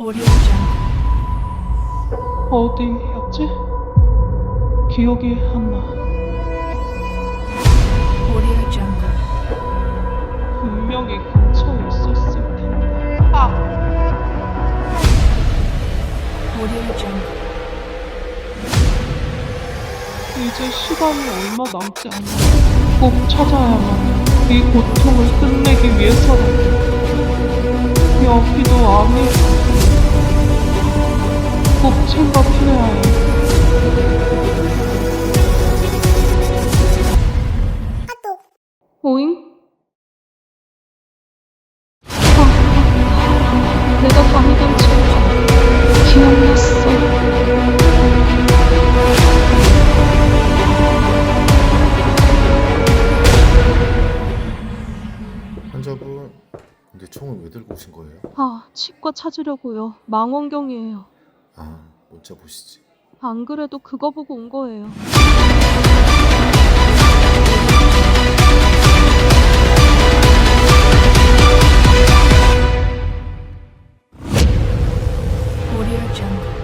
Audio Jungle. 어디였지? 기억이 안 나. Audio Jungle. 분명히 근처에 있었을 텐데. 아! Audio Jungle. 이제 시간이 얼마 남지 않아. 꼭 찾아야만 해. 이 고통을 끝내기 위해서라도. 꼭 챙겨드려야 해. 오잉? 아, 내가 다니던 집 기억났어. 환자분, 근데 총을 왜 들고 오신 거예요? 아, 치과 찾으려고요. 망원경이에요. 아, 문자 보시지. 안 그래도 그거 보고 온 거예요. Audio Jungle.